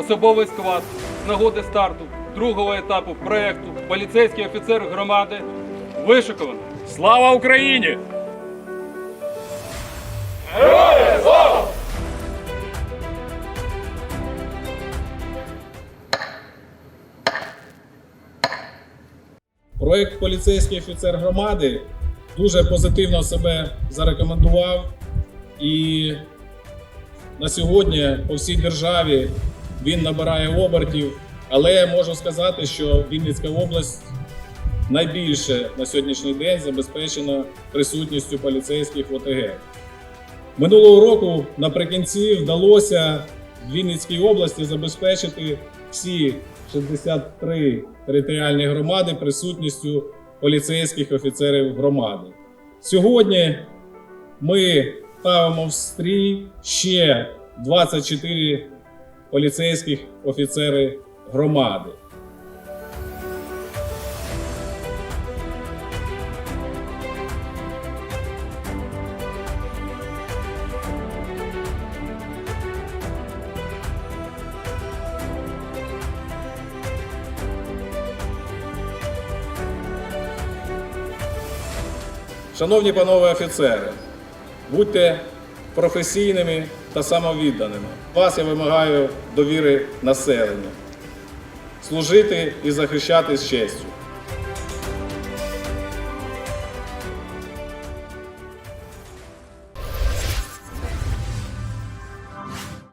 особовий склад з нагоди старту другого етапу проекту поліцейський офіцер громади вишиковано. Слава Україні! Проект поліцейський офіцер громади дуже позитивно себе зарекомендував, і на сьогодні по всій державі він набирає обертів. Але я можу сказати, що Вінницька область найбільше на сьогоднішній день забезпечена присутністю поліцейських в ОТГ. Минулого року наприкінці вдалося в Вінницькій області забезпечити всі 63 територіальні громади присутністю поліцейських офіцерів громади. Сьогодні ми ставимо в стрій ще 24 поліцейських офіцери громади. Шановні панове офіцери, будьте професійними та самовідданими. Вас я вимагаю довіри населення. Служити і захищати з честю.